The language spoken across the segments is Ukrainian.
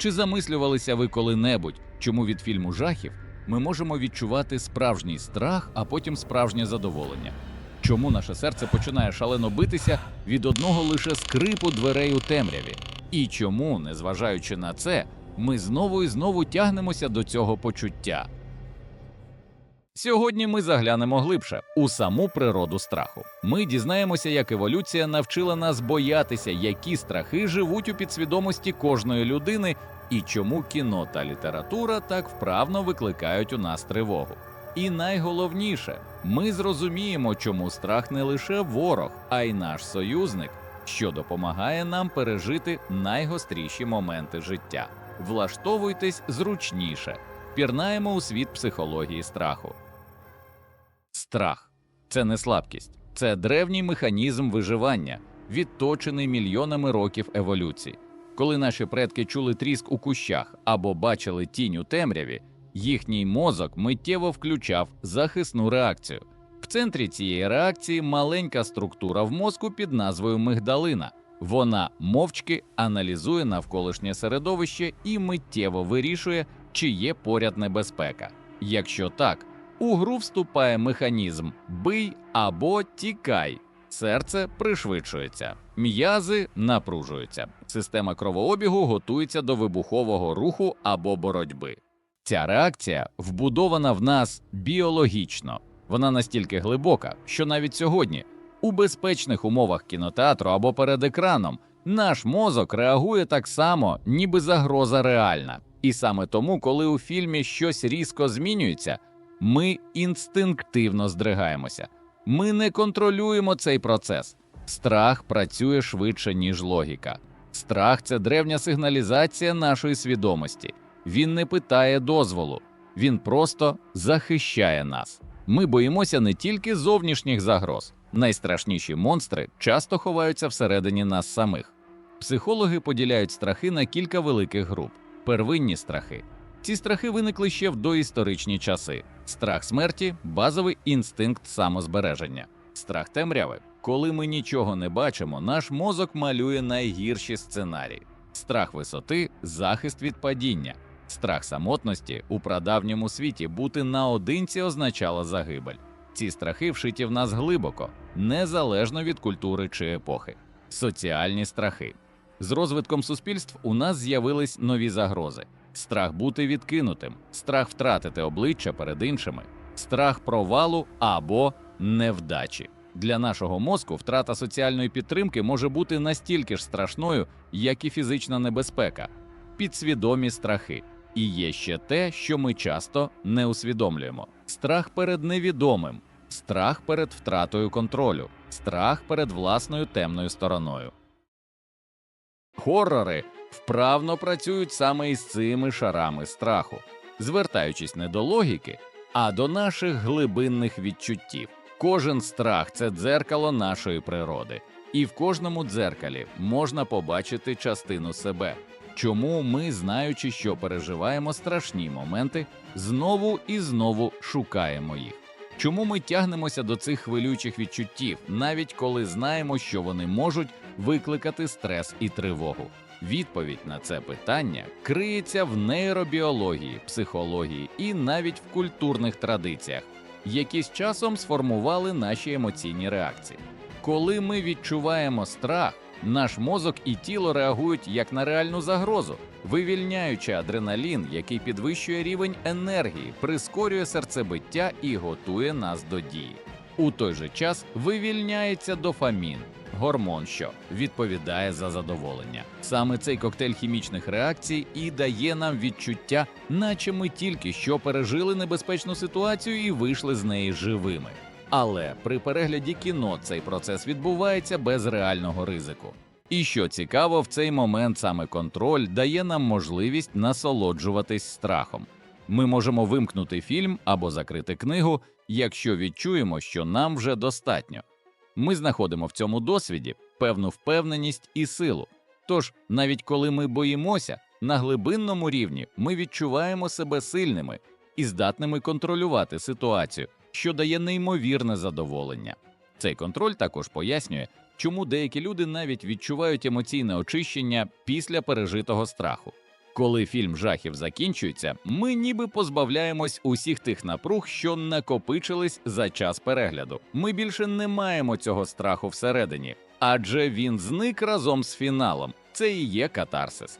Чи замислювалися ви коли-небудь, чому від фільму жахів ми можемо відчувати справжній страх, а потім справжнє задоволення? Чому наше серце починає шалено битися від одного лише скрипу дверей у темряві? І чому, незважаючи на це, ми знову і знову тягнемося до цього почуття? Сьогодні ми заглянемо глибше у саму природу страху. Ми дізнаємося, як еволюція навчила нас боятися, які страхи живуть у підсвідомості кожної людини, і чому кіно та література так вправно викликають у нас тривогу. І найголовніше, ми зрозуміємо, чому страх не лише ворог, а й наш союзник, що допомагає нам пережити найгостріші моменти життя. Влаштовуйтесь зручніше, пірнаємо у світ психології страху. Страх це не слабкість, це древній механізм виживання, відточений мільйонами років еволюції. Коли наші предки чули тріск у кущах або бачили тінь у темряві, їхній мозок миттєво включав захисну реакцію. В центрі цієї реакції маленька структура в мозку під назвою мигдалина. Вона мовчки аналізує навколишнє середовище і миттєво вирішує, чи є поряд небезпека. Якщо так, у гру вступає механізм бий або тікай. Серце пришвидшується, м'язи напружуються, система кровообігу готується до вибухового руху або боротьби. Ця реакція вбудована в нас біологічно. Вона настільки глибока, що навіть сьогодні, у безпечних умовах кінотеатру або перед екраном, наш мозок реагує так само, ніби загроза реальна. І саме тому, коли у фільмі щось різко змінюється, ми інстинктивно здригаємося. Ми не контролюємо цей процес. Страх працює швидше, ніж логіка. Страх це древня сигналізація нашої свідомості. Він не питає дозволу, він просто захищає нас. Ми боїмося не тільки зовнішніх загроз. Найстрашніші монстри часто ховаються всередині нас самих. Психологи поділяють страхи на кілька великих груп: первинні страхи. Ці страхи виникли ще в доісторичні часи. Страх смерті базовий інстинкт самозбереження, страх темряви. Коли ми нічого не бачимо, наш мозок малює найгірші сценарії. Страх висоти захист від падіння, страх самотності у прадавньому світі бути наодинці означало загибель. Ці страхи вшиті в нас глибоко, незалежно від культури чи епохи. Соціальні страхи. З розвитком суспільств у нас з'явились нові загрози: страх бути відкинутим, страх втратити обличчя перед іншими, страх провалу або невдачі. Для нашого мозку втрата соціальної підтримки може бути настільки ж страшною, як і фізична небезпека, підсвідомі страхи. І є ще те, що ми часто не усвідомлюємо: страх перед невідомим, страх перед втратою контролю, страх перед власною темною стороною. Хоррори вправно працюють саме із цими шарами страху, звертаючись не до логіки, а до наших глибинних відчуттів. Кожен страх це дзеркало нашої природи, і в кожному дзеркалі можна побачити частину себе. Чому ми, знаючи, що переживаємо страшні моменти, знову і знову шукаємо їх? Чому ми тягнемося до цих хвилюючих відчуттів, навіть коли знаємо, що вони можуть викликати стрес і тривогу? Відповідь на це питання криється в нейробіології, психології і навіть в культурних традиціях, які з часом сформували наші емоційні реакції. Коли ми відчуваємо страх, наш мозок і тіло реагують як на реальну загрозу, вивільняючи адреналін, який підвищує рівень енергії, прискорює серцебиття і готує нас до дії. У той же час вивільняється дофамін, гормон, що відповідає за задоволення. Саме цей коктейль хімічних реакцій і дає нам відчуття, наче ми тільки що пережили небезпечну ситуацію і вийшли з неї живими. Але при перегляді кіно цей процес відбувається без реального ризику. І що цікаво, в цей момент саме контроль дає нам можливість насолоджуватись страхом. Ми можемо вимкнути фільм або закрити книгу, якщо відчуємо, що нам вже достатньо. Ми знаходимо в цьому досвіді певну впевненість і силу. Тож, навіть коли ми боїмося, на глибинному рівні ми відчуваємо себе сильними і здатними контролювати ситуацію, що дає неймовірне задоволення. Цей контроль також пояснює, чому деякі люди навіть відчувають емоційне очищення після пережитого страху. Коли фільм жахів закінчується, ми ніби позбавляємось усіх тих напруг, що накопичились за час перегляду. Ми більше не маємо цього страху всередині, адже він зник разом з фіналом. Це і є катарсис.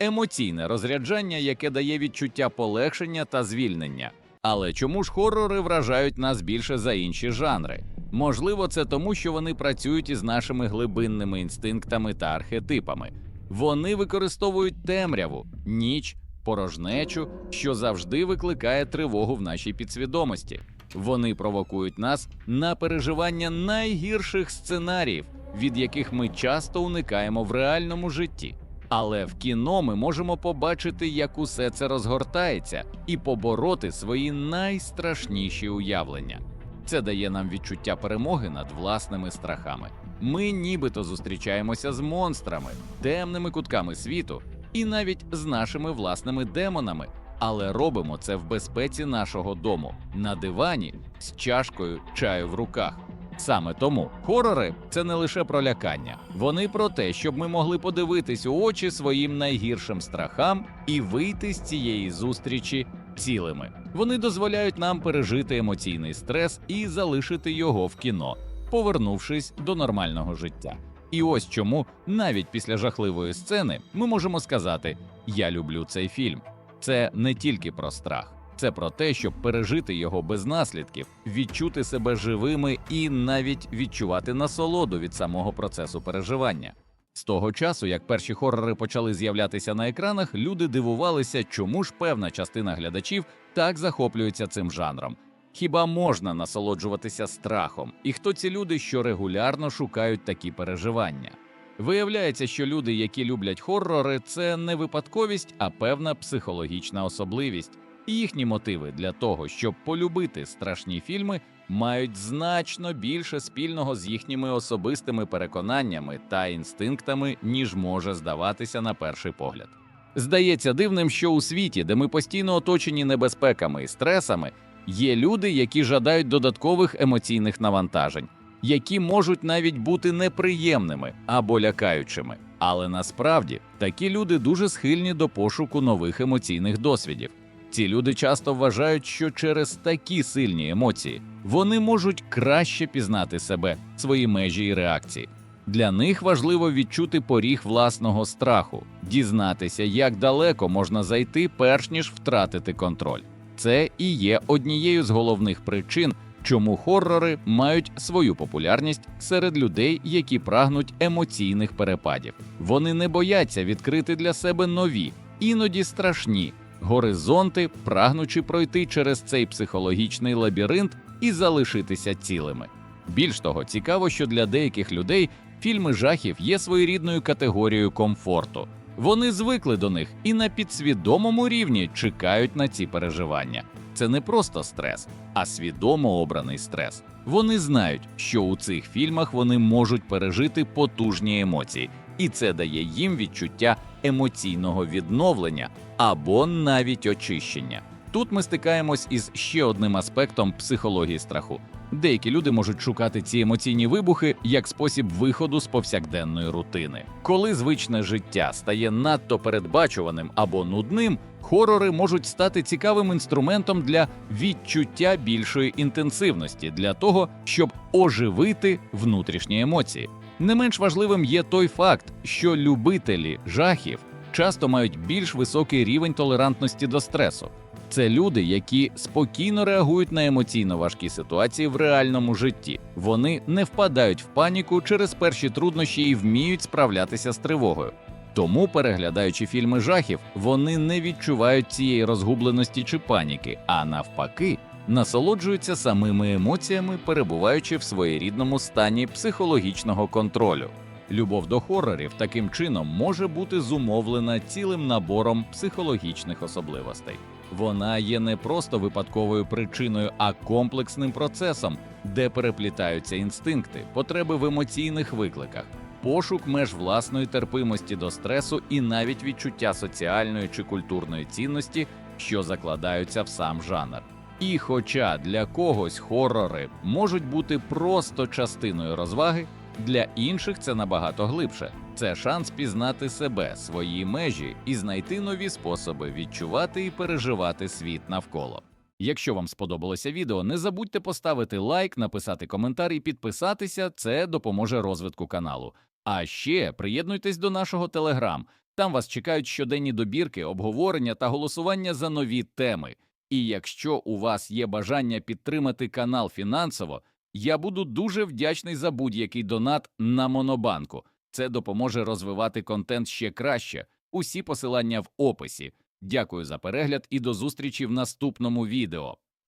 Емоційне розряджання, яке дає відчуття полегшення та звільнення. Але чому ж хорори вражають нас більше за інші жанри? Можливо, це тому, що вони працюють із нашими глибинними інстинктами та архетипами. Вони використовують темряву, ніч, порожнечу, що завжди викликає тривогу в нашій підсвідомості. Вони провокують нас на переживання найгірших сценаріїв, від яких ми часто уникаємо в реальному житті. Але в кіно ми можемо побачити, як усе це розгортається, і побороти свої найстрашніші уявлення. Це дає нам відчуття перемоги над власними страхами. Ми нібито зустрічаємося з монстрами, темними кутками світу і навіть з нашими власними демонами, але робимо це в безпеці нашого дому на дивані з чашкою чаю в руках. Саме тому хорори це не лише про лякання, вони про те, щоб ми могли подивитись у очі своїм найгіршим страхам і вийти з цієї зустрічі цілими. Вони дозволяють нам пережити емоційний стрес і залишити його в кіно, повернувшись до нормального життя. І ось чому навіть після жахливої сцени ми можемо сказати: Я люблю цей фільм. Це не тільки про страх, це про те, щоб пережити його без наслідків, відчути себе живими і навіть відчувати насолоду від самого процесу переживання. З того часу, як перші хорори почали з'являтися на екранах, люди дивувалися, чому ж певна частина глядачів так захоплюється цим жанром. Хіба можна насолоджуватися страхом? І хто ці люди, що регулярно шукають такі переживання? Виявляється, що люди, які люблять хоррори, це не випадковість, а певна психологічна особливість. І їхні мотиви для того, щоб полюбити страшні фільми, мають значно більше спільного з їхніми особистими переконаннями та інстинктами, ніж може здаватися на перший погляд. Здається дивним, що у світі, де ми постійно оточені небезпеками і стресами, є люди, які жадають додаткових емоційних навантажень, які можуть навіть бути неприємними або лякаючими. Але насправді такі люди дуже схильні до пошуку нових емоційних досвідів. Ці люди часто вважають, що через такі сильні емоції вони можуть краще пізнати себе, свої межі і реакції. Для них важливо відчути поріг власного страху, дізнатися, як далеко можна зайти, перш ніж втратити контроль. Це і є однією з головних причин, чому хоррори мають свою популярність серед людей, які прагнуть емоційних перепадів. Вони не бояться відкрити для себе нові, іноді страшні горизонти, прагнучи пройти через цей психологічний лабіринт і залишитися цілими. Більш того, цікаво, що для деяких людей фільми жахів є своєрідною категорією комфорту. Вони звикли до них і на підсвідомому рівні чекають на ці переживання. Це не просто стрес, а свідомо обраний стрес. Вони знають, що у цих фільмах вони можуть пережити потужні емоції, і це дає їм відчуття емоційного відновлення або навіть очищення. Тут ми стикаємось із ще одним аспектом психології страху. Деякі люди можуть шукати ці емоційні вибухи як спосіб виходу з повсякденної рутини. Коли звичне життя стає надто передбачуваним або нудним, хорори можуть стати цікавим інструментом для відчуття більшої інтенсивності, для того, щоб оживити внутрішні емоції. Не менш важливим є той факт, що любителі жахів часто мають більш високий рівень толерантності до стресу. Це люди, які спокійно реагують на емоційно важкі ситуації в реальному житті. Вони не впадають в паніку через перші труднощі і вміють справлятися з тривогою. Тому, переглядаючи фільми жахів, вони не відчувають цієї розгубленості чи паніки, а навпаки, насолоджуються самими емоціями, перебуваючи в своєрідному стані психологічного контролю. Любов до хорорів таким чином може бути зумовлена цілим набором психологічних особливостей. Вона є не просто випадковою причиною, а комплексним процесом, де переплітаються інстинкти, потреби в емоційних викликах, пошук меж власної терпимості до стресу і навіть відчуття соціальної чи культурної цінності, що закладаються в сам жанр. І хоча для когось хорори можуть бути просто частиною розваги, Для інших це набагато глибше. Це шанс пізнати себе, свої межі і знайти нові способи відчувати і переживати світ навколо. Якщо вам сподобалося відео, не забудьте поставити лайк, написати коментар і підписатися. Це допоможе розвитку каналу. А ще приєднуйтесь до нашого телеграм. Там вас чекають щоденні добірки, обговорення та голосування за нові теми. І якщо у вас є бажання підтримати канал фінансово, я буду дуже вдячний за будь-який донат на Монобанку. Це допоможе розвивати контент ще краще. Усі посилання в описі. Дякую за перегляд і до зустрічі в наступному відео.